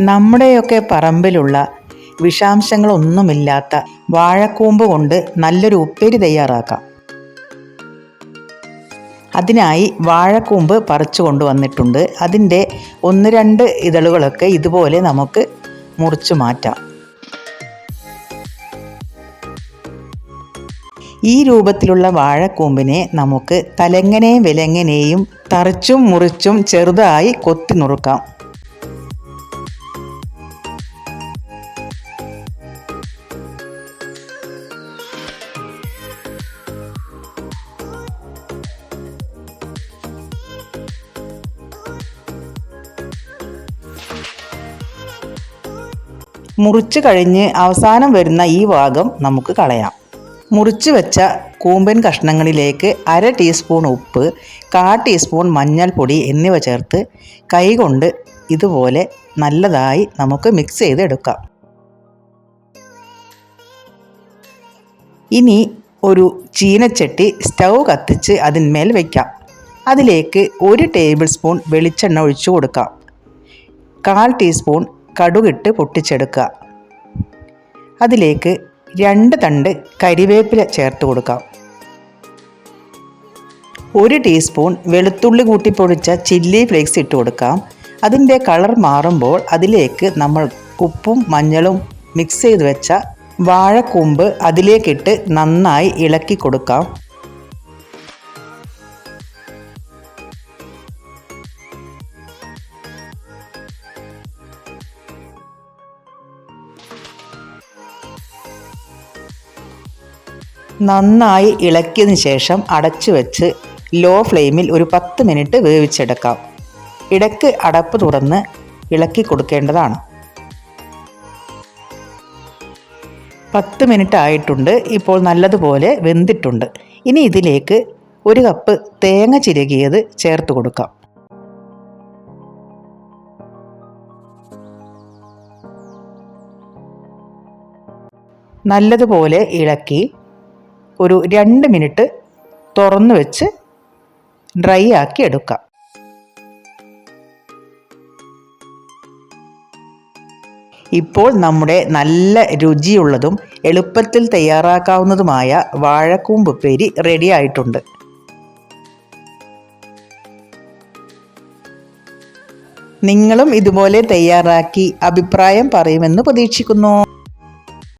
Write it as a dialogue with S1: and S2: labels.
S1: നമ്മുടെയൊക്കെ പറമ്പിലുള്ള വിഷാംശങ്ങളൊന്നുമില്ലാത്ത വാഴക്കൂമ്പ് കൊണ്ട് നല്ലൊരു ഉപ്പേരി തയ്യാറാക്കാം. അതിനായി വാഴക്കൂമ്പ് പറിച്ചു കൊണ്ടുവന്നിട്ടുണ്ട്. അതിന്റെ ഒന്ന് രണ്ട് ഇതളുകളൊക്കെ ഇതുപോലെ നമുക്ക് മുറിച്ചു മാറ്റാം. ഈ രൂപത്തിലുള്ള വാഴക്കൂമ്പിനെ നമുക്ക് തലങ്ങനെയും വിലങ്ങനെയും തറിച്ചും മുറിച്ചും ചെറുതായി കൊത്തി നുറുക്കാം. മുറിച്ച് കഴിഞ്ഞ് അവസാനം വരുന്ന ഈ ഭാഗം നമുക്ക് കളയാം. മുറിച്ച് വെച്ച കൂമ്പൻ കഷ്ണങ്ങളിലേക്ക് അര ടീസ്പൂൺ ഉപ്പ് കാ ടീസ്പൂൺ മഞ്ഞൾപ്പൊടി എന്നിവ ചേർത്ത് കൈകൊണ്ട് ഇതുപോലെ നല്ലതായി നമുക്ക് മിക്സ് ചെയ്തെടുക്കാം. ഇനി ഒരു ചീനച്ചട്ടി സ്റ്റൗ കത്തിച്ച് അതിന്മേൽ വയ്ക്കാം അതിലേക്ക് ഒരു ടേബിൾ സ്പൂൺ വെളിച്ചെണ്ണ ഒഴിച്ചു കൊടുക്കാം. കാൽ ടീസ്പൂൺ കടുകിട്ട് പൊട്ടിച്ചെടുക്കുക. അതിലേക്ക് രണ്ട് തണ്ട് കരിവേപ്പില ചേർത്ത് കൊടുക്കാം. ഒരു ടീസ്പൂൺ വെളുത്തുള്ളി കൂട്ടി പൊടിച്ച ചില്ലി ഫ്ലേക്സ് ഇട്ട് കൊടുക്കാം. അതിന്റെ കളർ മാറുമ്പോൾ അതിലേക്ക് നമ്മൾ ഉപ്പും മഞ്ഞളും മിക്സ് ചെയ്ത് വെച്ച വാഴക്കൂമ്പ് അതിലേക്കിട്ട് നന്നായി ഇളക്കി കൊടുക്കാം. നന്നായി ഇളക്കിയതിന് ശേഷം അടച്ചു വെച്ച് ലോ ഫ്ലെയിമിൽ ഒരു പത്ത് മിനിറ്റ് വേവിച്ചെടുക്കാം. ഇടയ്ക്ക് അടപ്പ് തുറന്ന് ഇളക്കി കൊടുക്കേണ്ടതാണ്. പത്ത് മിനിറ്റ് ആയിട്ടുണ്ട്. ഇപ്പോൾ നല്ലതുപോലെ വെന്തിട്ടുണ്ട്. ഇനി ഇതിലേക്ക് ഒരു കപ്പ് തേങ്ങ ചിരകിയത് ചേർത്ത് കൊടുക്കാം. നല്ലതുപോലെ ഇളക്കി ഒരു രണ്ട് മിനിറ്റ് തുറന്നു വെച്ച് ഡ്രൈ ആക്കി എടുക്കാം. ഇപ്പോൾ നമ്മുടെ നല്ല രുചിയുള്ളതും എളുപ്പത്തിൽ തയ്യാറാക്കാവുന്നതുമായ വാഴക്കൂമ്പ് ഉപ്പേരി റെഡി ആയിട്ടുണ്ട്. നിങ്ങളും ഇതുപോലെ തയ്യാറാക്കി അഭിപ്രായം പറയുമെന്ന് പ്രതീക്ഷിക്കുന്നു.